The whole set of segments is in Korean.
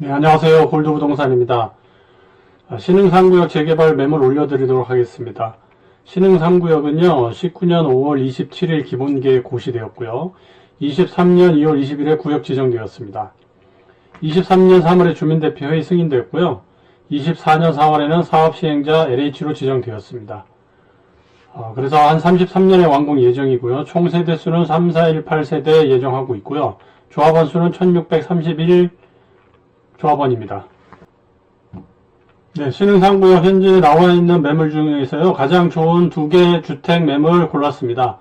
네, 안녕하세요. 골드부동산입니다. 아, 신흥상구역 재개발 매물 올려드리도록 하겠습니다. 신흥상구역은요, 19년 5월 27일 기본계획 고시되었고요. 23년 2월 20일에 구역 지정되었습니다. 23년 3월에 주민대표회의 승인되었고요. 24년 4월에는 사업시행자 LH로 지정되었습니다. 어, 그래서 한 33년에 완공 예정이고요. 총 세대수는 3418세대 예정하고 있고요. 조합원 수는 1631 조합원입니다. 네, 신흥상구역 현재 나와 있는 매물 중에서요, 가장 좋은 두 개 주택 매물 골랐습니다.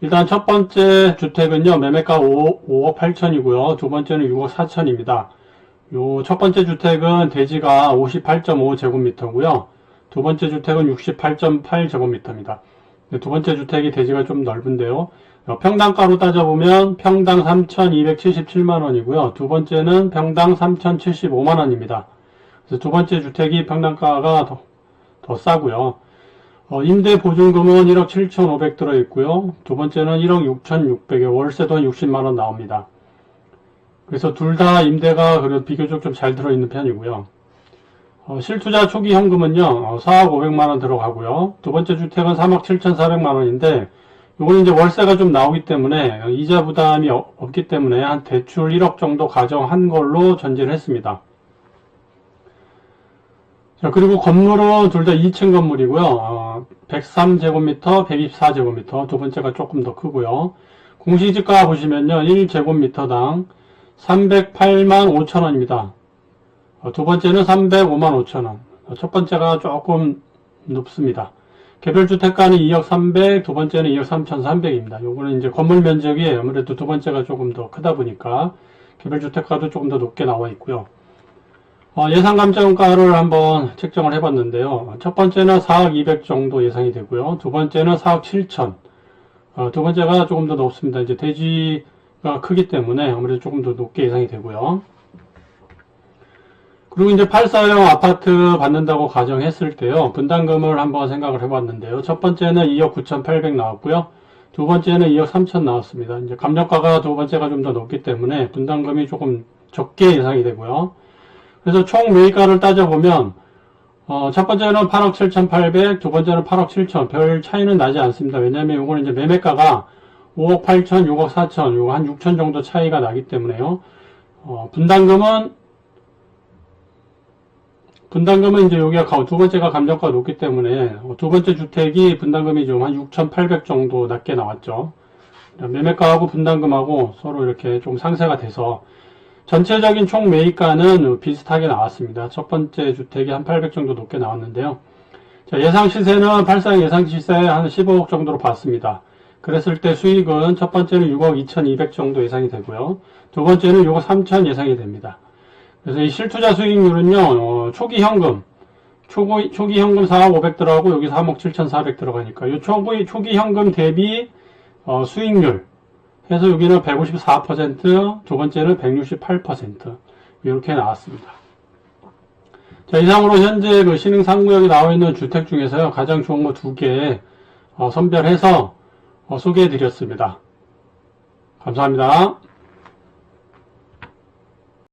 일단 첫 번째 주택은요, 매매가 5, 5억 8천이고요. 두 번째는 6억 4천입니다. 요 첫 번째 주택은 대지가 58.5제곱미터고요. 두 번째 주택은 68.8제곱미터입니다. 두 번째 주택이 대지가 좀 넓은데요. 어, 평당가로 따져보면 평당 3,277만원이고요. 두 번째는 평당 3,075만원입니다. 그래서 두 번째 주택이 평당가가 더, 더 싸고요. 어, 임대 보증금은 1억 7,500 들어있고요. 두 번째는 1억 6,600에 월세도 한 60만원 나옵니다. 그래서 둘 다 임대가 그래도 비교적 좀 잘 들어있는 편이고요. 어, 실투자 초기 현금은요, 어, 4억 500만원 들어가고요. 두 번째 주택은 3억 7,400만원인데, 요거는 이제 월세가 좀 나오기 때문에, 이자 부담이 어- 없기 때문에 한 대출 1억 정도 가정한 걸로 전제를 했습니다. 자, 그리고 건물은 둘 다 2층 건물이고요. 어, 103제곱미터, 124제곱미터, 두 번째가 조금 더 크고요. 공시지가 보시면요, 1제곱미터당 308만 5천원입니다. 어, 두 번째는 305만 5천원. 첫 번째가 조금 높습니다. 개별주택가는 2억 300, 두 번째는 2억 3,300입니다. 요거는 이제 건물 면적이 아무래도 두 번째가 조금 더 크다 보니까 개별주택가도 조금 더 높게 나와 있고요. 어, 예상 감정가를 한번 책정을 해봤는데요. 첫 번째는 4억 200 정도 예상이 되고요. 두 번째는 4억 7천. 어, 두 번째가 조금 더 높습니다. 이제 대지가 크기 때문에 아무래도 조금 더 높게 예상이 되고요. 그리고 이제 84형 아파트 받는다고 가정했을 때요. 분담금을 한번 생각을 해봤는데요. 첫 번째는 2억 9,800 나왔고요. 두 번째는 2억 3천 나왔습니다. 이제 감정가가 두 번째가 좀 더 높기 때문에 분담금이 조금 적게 예상이 되고요. 그래서 총 매입가를 따져보면 어, 첫 번째는 8억 7,800, 두 번째는 8억 7천. 별 차이는 나지 않습니다. 왜냐하면 이거는 이제 매매가가 5억 8천, 6억 4천, 요거 한 6천 정도 차이가 나기 때문에요. 어, 분담금은 분담금은 이제 여기가 가- 두 번째가 감정가가 높기 때문에 어, 두 번째 주택이 분담금이 좀 한 6,800 정도 낮게 나왔죠. 매매가하고 분담금하고 서로 이렇게 좀 상세가 돼서 전체적인 총 매입가는 비슷하게 나왔습니다. 첫 번째 주택이 한 800 정도 높게 나왔는데요. 자, 예상 시세는 팔상 예상 시세 한 15억 정도로 봤습니다. 그랬을 때 수익은 첫 번째는 6억 2,200 정도 예상이 되고요. 두 번째는 6억 3천 예상이 됩니다. 그래서 이 실투자 수익률은요, 어, 초기 현금, 초기, 초기 현금 4억 500 들어가고 여기 3억 7,400 들어가니까 이 초기, 초기 현금 대비 어, 수익률 해서 여기는 154%, 두 번째는 168% 이렇게 나왔습니다. 자, 이상으로 현재 그 신흥 상구역에 나와 있는 주택 중에서요, 가장 좋은 거 두개 어, 선별해서 어, 소개해 드렸습니다. 감사합니다.